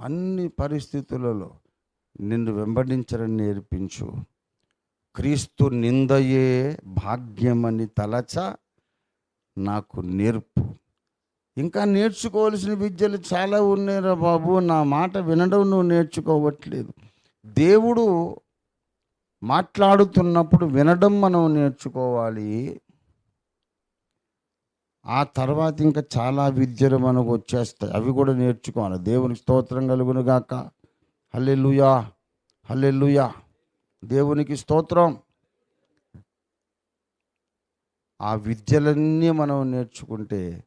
అన్ని పరిస్థితులలో నిన్ను వెంబడించరని నేర్పించు. క్రీస్తు నిందయే భాగ్యమని తలచ నాకు నేర్పు. ఇంకా నేర్చుకోవాల్సిన విద్యలు చాలా ఉన్నాయిరా బాబు. నా మాట వినడం నువ్వు నేర్చుకోవట్లేదు. దేవుడు మాట్లాడుతున్నప్పుడు వినడం మనం నేర్చుకోవాలి. ఆ తర్వాత ఇంకా చాలా విద్యలు మనకు వచ్చేస్తాయి. అవి కూడా నేర్చుకోవాలి. దేవునికి స్తోత్రం కలుగును గాక. హల్లెలూయా దేవునికి స్తోత్రం. ఆ విద్యలన్నీ మనం నేర్చుకుంటే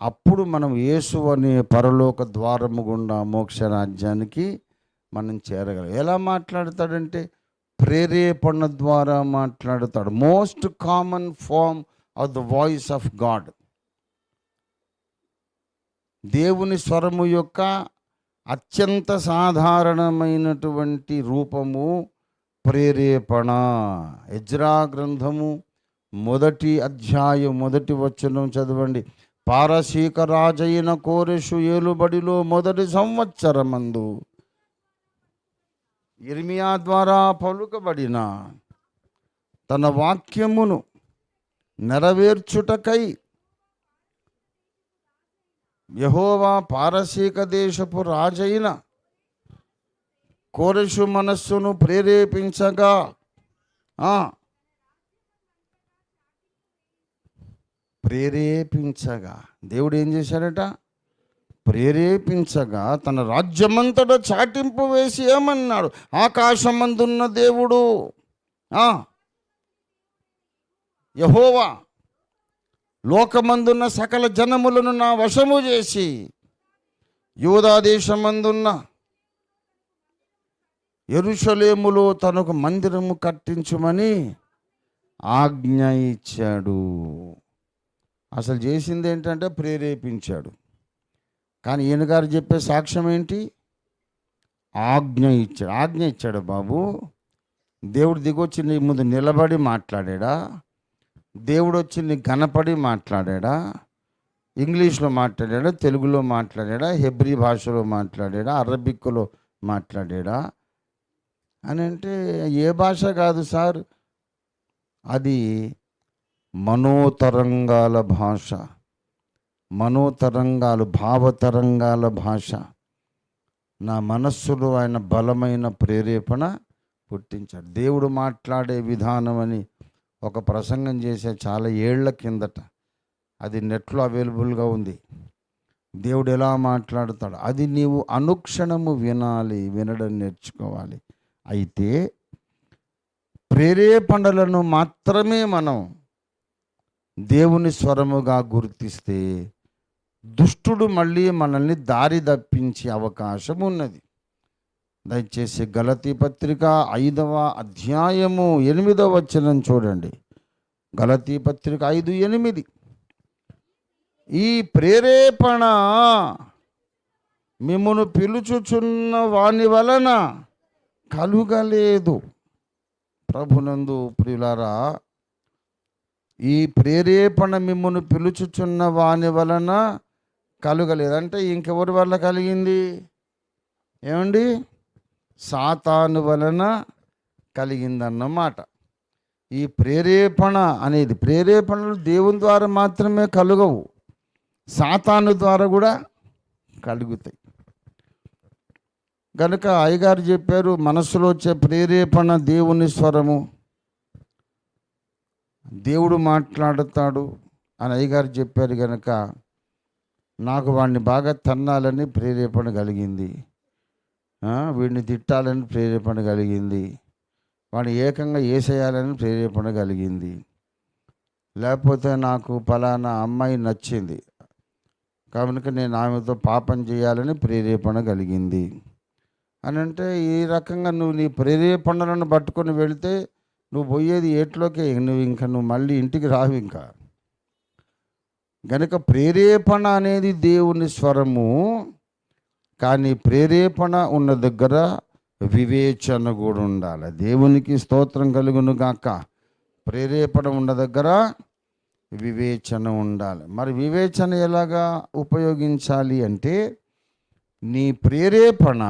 అప్పుడు మనం యేసు అనే పరలోక ద్వారము గుండా మోక్ష రాజ్యానికి మనం చేరగలం. ఎలా మాట్లాడతాడంటే ప్రేరేపణ ద్వారా మాట్లాడతాడు. Most common form of the voice of God దేవుని స్వరము యొక్క అత్యంత సాధారణమైనటువంటి రూపము ప్రేరేపణ. ఎజ్రా గ్రంథము మొదటి అధ్యాయం మొదటి వచనం చదవండి. పారసీక రాజైన కోరెషు ఏలుబడిలో మొదటి సంవత్సరమందు ఇర్మియా ద్వారా పలుకబడిన తన వాక్యమును నెరవేర్చుటకై యహోవా పారసీక దేశపు రాజైన కోరెషు మనస్సును ప్రేరేపించగా ప్రేరేపించగా. దేవుడు ఏం చేశాడట? ప్రేరేపించగా తన రాజ్యమంతట చాటింపు వేసి ఏమన్నాడు? ఆకాశమందున్న దేవుడు యహోవా లోకమందున్న సకల జనములను నా వశము చేసి యూదాదేశమందున్న ఎరుషలేములో తనకు మందిరము కట్టించమని ఆజ్ఞ ఇచ్చాడు. అసలు చేసింది ఏంటంటే ప్రేరేపించాడు. కానీ ఈయన గారు చెప్పే సాక్ష్యం ఏంటి? ఆజ్ఞ ఇచ్చాడు. ఆజ్ఞ ఇచ్చాడు బాబు. దేవుడు దిగొచ్చి నీ ముందు నిలబడి మాట్లాడాడా? దేవుడు వచ్చి నీ కనపడి మాట్లాడా ఇంగ్లీష్లో మాట్లాడా తెలుగులో మాట్లాడా హెబ్రీ భాషలో మాట్లాడా అరబిక్లో మాట్లాడా అని అంటే ఏ భాష కాదు సార్. అది మనోతరంగాల భాష. మనోతరంగాలు భావతరంగాల భాష. నా మనస్సులో ఆయన బలమైన ప్రేరేపణ పుట్టించాడు. దేవుడు మాట్లాడే విధానం అని ఒక ప్రసంగం చేసే చాలా ఏళ్ళ కిందట అది నెట్లో అవైలబుల్గా ఉంది. దేవుడు ఎలా మాట్లాడతాడు? అది నీవు అనుక్షణము వినాలి వినడం నేర్చుకోవాలి. అయితే ప్రేరేపణలను మాత్రమే మనం దేవుని స్వరముగా గుర్తిస్తే దుష్టుడు మళ్ళీ మనల్ని దారి తప్పించే అవకాశం ఉన్నది. దయచేసి గలతీ పత్రిక ఐదవ అధ్యాయము ఎనిమిదవ వచనం చూడండి. గలతీ పత్రిక ఐదు ఎనిమిది. ఈ ప్రేరేపణ మిమ్మను పిలుచుచున్న వాని వలన కలుగలేదు. ప్రభునందు ప్రియులారా ఈ ప్రేరేపణ మిమ్మను పిలుచుచున్న వాని వలన కలుగలేదు. అంటే ఇంకెవరి వల్ల కలిగింది? ఏమండి? సాతాను వలన కలిగిందన్నమాట. ఈ ప్రేరేపణ అనేది ప్రేరేపణలు దేవుని ద్వారా మాత్రమే కలుగవు. సాతాను ద్వారా కూడా కలుగుతాయి. కనుక అయ్యగారు చెప్పారు మనసులో వచ్చే ప్రేరేపణ దేవుని స్వరము. దేవుడు మాట్లాడుతాడు అని అయ్యగారు చెప్పారు కనుక నాకు వాడిని బాగా తన్నాలని ప్రేరేపణ కలిగింది. వీడిని తిట్టాలని ప్రేరేపణ కలిగింది. వాడిని ఏకంగా వేసేయాలని ప్రేరేపణ కలిగింది. లేకపోతే నాకు ఫలానా అమ్మాయి నచ్చింది. కనుక నేను ఆమెతో పాపం చేయాలని ప్రేరేపణ కలిగింది. అని అంటే ఈ రకంగా నువ్వు నీ ప్రేరేపణలను పట్టుకొని వెళితే నువ్వు పోయేది ఏట్లోకే. నువ్వు ఇంకా నువ్వు మళ్ళీ ఇంటికి రావు ఇంకా. గనుక ప్రేరేపణ అనేది దేవుని స్వరము. కానీ ప్రేరేపణ ఉన్న దగ్గర వివేచన కూడా ఉండాలి. దేవునికి స్తోత్రం కలుగును గాక. ప్రేరేపణ ఉన్న దగ్గర వివేచన ఉండాలి. మరి వివేచన ఎలాగా ఉపయోగించాలి అంటే నీ ప్రేరేపణ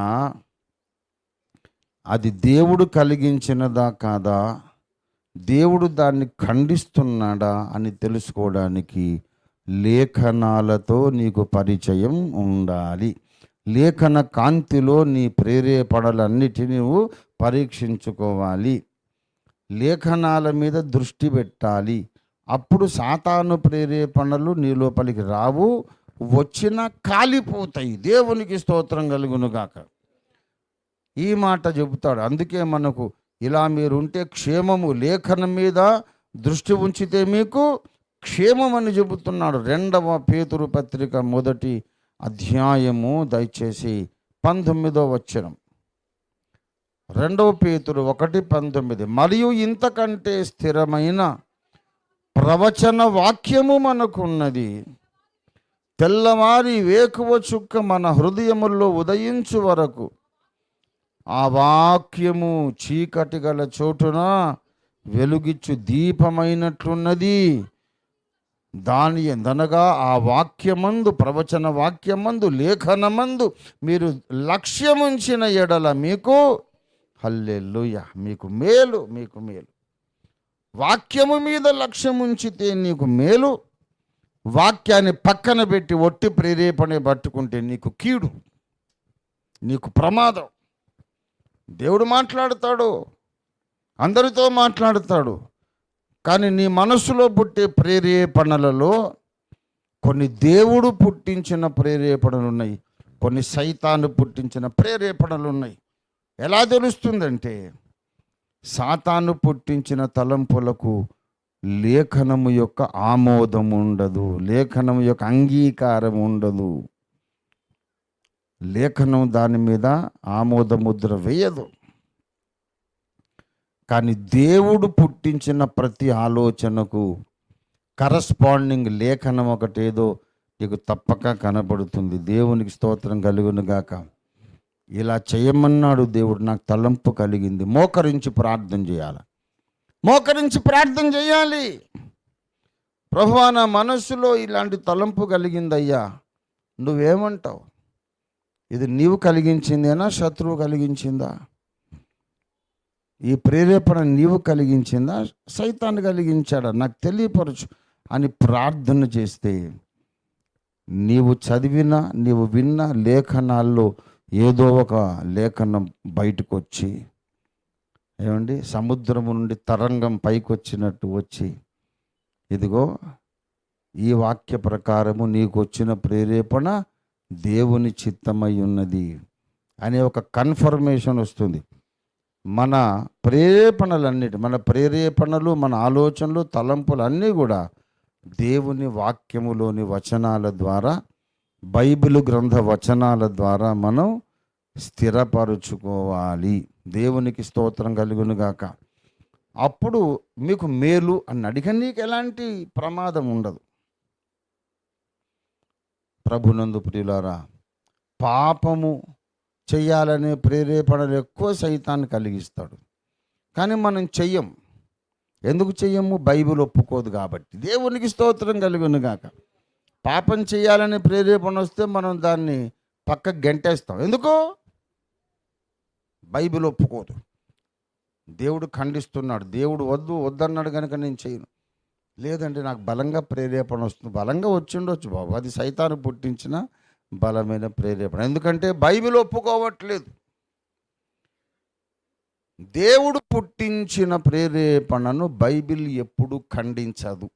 అది దేవుడు కలిగించినదా కాదా? దేవుడు దాన్ని ఖండిస్తున్నాడా అని తెలుసుకోవడానికి లేఖనాలతో నీకు పరిచయం ఉండాలి. లేఖన కాంతిలో నీ ప్రేరేపణలన్నిటినీ నువ్వు పరీక్షించుకోవాలి. లేఖనాల మీద దృష్టి పెట్టాలి. అప్పుడు సాతాను ప్రేరేపణలు నీ లోపలికి రావు. వచ్చినా కాలిపోతాయి. దేవునికి స్తోత్రం కలుగునుగాక. ఈ మాట చెబుతాడు. అందుకే మనకు ఇలా మీరు ఉంటే క్షేమము లేఖనం మీద దృష్టి ఉంచితే మీకు క్షేమం అని చెబుతున్నాడు. రెండవ పేతురు పత్రిక మొదటి అధ్యాయము దయచేసి పంతొమ్మిదో వచనం. రెండవ పేతురు ఒకటి పంతొమ్మిది. మరియు ఇంతకంటే స్థిరమైన ప్రవచన వాక్యము మనకున్నది. తెల్లవారి వేకువ చుక్క మన హృదయముల్లో ఉదయించు వరకు ఆ వాక్యము చీకటి గల చోటున వెలుగిచ్చు దీపమైనట్లున్నది. దాని ఎందనగా ఆ వాక్యమందు ప్రవచన వాక్యమందు లేఖనమందు మీరు లక్ష్యముంచిన ఎడల మీకు హల్లెల్లుయ మీకు మేలు మీకు మేలు. వాక్యము మీద లక్ష్యం ఉంచితే నీకు మేలు. వాక్యాన్ని పక్కన పెట్టి ఒట్టి ప్రేరేపణ పట్టుకుంటే నీకు కీడు నీకు ప్రమాదం. దేవుడు మాట్లాడతాడు అందరితో మాట్లాడతాడు. కానీ నీ మనసులో పుట్టే ప్రేరేపణలలో కొన్ని దేవుడు పుట్టించిన ప్రేరేపణలు ఉన్నాయి. కొన్ని సైతాను పుట్టించిన ప్రేరేపణలు ఉన్నాయి. ఎలా తెలుస్తుందంటే సాతాను పుట్టించిన తలంపులకు లేఖనము యొక్క ఆమోదం ఉండదు. లేఖనం యొక్క అంగీకారం ఉండదు. లేఖనం దాని మీద ఆమోద ముద్ర వేయదు. కానీ దేవుడు పుట్టించిన ప్రతి ఆలోచనకు కరస్పాండింగ్ లేఖనం ఒకటేదో నీకు తప్పక కనబడుతుంది. దేవునికి స్తోత్రం కలుగునుగాక ఇలా చేయమన్నాడు దేవుడు నాకు తలంపు కలిగింది. మోకరించి ప్రార్థన చేయాలి. మోకరించి ప్రార్థన చేయాలి. ప్రభు నా మనస్సులో ఇలాంటి తలంపు కలిగిందయ్యా. నువ్వేమంటావు? ఇది నీవు కలిగించిందేనా శత్రువు కలిగించిందా? ఈ ప్రేరేపణ నీవు కలిగించిందా? సైతాన్ని కలిగించాడా? నాకు తెలియపరచు అని ప్రార్థన చేస్తే నీవు చదివిన నీవు విన్న లేఖనాల్లో ఏదో ఒక లేఖనం బయటకు వచ్చి ఏమండి? సముద్రము నుండి తరంగం పైకి వచ్చినట్టు వచ్చి ఇదిగో ఈ వాక్య ప్రకారము నీకు వచ్చిన ప్రేరేపణ దేవుని చిత్తమై ఉన్నది అనే ఒక కన్ఫర్మేషన్ వస్తుంది. మన ప్రేరేపణలన్నిటి మన ప్రేరేపణలు మన ఆలోచనలు తలంపులు అన్నీ కూడా దేవుని వాక్యములోని వచనాల ద్వారా బైబిల్ గ్రంథ వచనాల ద్వారా మనం స్థిరపరుచుకోవాలి. దేవునికి స్తోత్రం కలుగునుగాక అప్పుడు మీకు మేలు అని అడిగిన ఎలాంటి ప్రమాదం ఉండదు. ప్రభునందు ప్రియులారా పాపము చెయ్యాలనే ప్రేరేపణలు ఎక్కువ సైతాన్ని కలిగిస్తాడు. కానీ మనం చెయ్యం. ఎందుకు చెయ్యము? బైబిల్ ఒప్పుకోదు కాబట్టి. దేవునికి స్తోత్రం కలుగును గాక. పాపం చేయాలనే ప్రేరేపణ వస్తే మనం దాన్ని పక్క గెంటేస్తాం. ఎందుకు? బైబిల్ ఒప్పుకోదు. దేవుడు ఖండిస్తున్నాడు. దేవుడు వద్దు వద్దన్నాడు కనుక నేను చేయను లేదంటే నాకు బలంగా ప్రేరేపణ వస్తుంది. బలంగా వచ్చిండొచ్చు బాబు. అది సైతాను పుట్టించిన బలమైన ప్రేరేపణ. ఎందుకంటే బైబిల్ ఒప్పుకోవట్లేదు. దేవుడు పుట్టించిన ప్రేరేపణను బైబిల్ ఎప్పుడు ఖండించదు.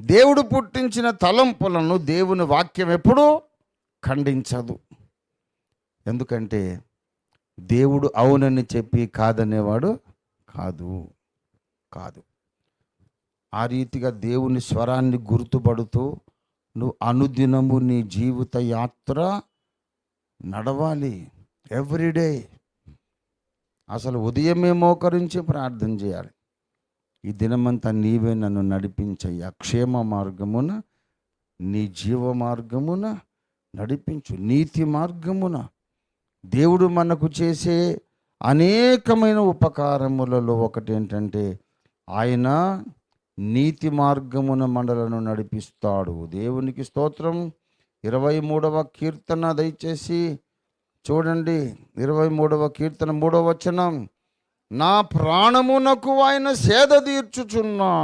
దేవుడు పుట్టించిన తలంపులను దేవుని వాక్యం ఎప్పుడూ ఖండించదు. ఎందుకంటే దేవుడు అవునని చెప్పి కాదనేవాడు కాదు. కాదు. ఆ రీతిగా దేవుని స్వరాన్ని గుర్తుపడుతూ నువ్వు అనుదినము నీ జీవిత యాత్ర నడవాలి ఎవ్రీడే అసలు ఉదయమే మోకరించి ప్రార్థన చేయాలి. ఈ దినమంతా నీవే నన్ను నడిపించయ్యా. క్షేమ మార్గమున నీ జీవ మార్గమున నడిపించు. నీతి మార్గమున. దేవుడు మనకు చేసే అనేకమైన ఉపకారములలో ఒకటి ఏంటంటే ఆయన నీతి మార్గమున మండలను నడిపిస్తాడు. దేవునికి స్తోత్రం. ఇరవై మూడవ కీర్తన దయచేసి చూడండి. ఇరవై మూడవ కీర్తన మూడవ వచనం. నా ప్రాణమునకు ఆయన సేద తీర్చుచున్నా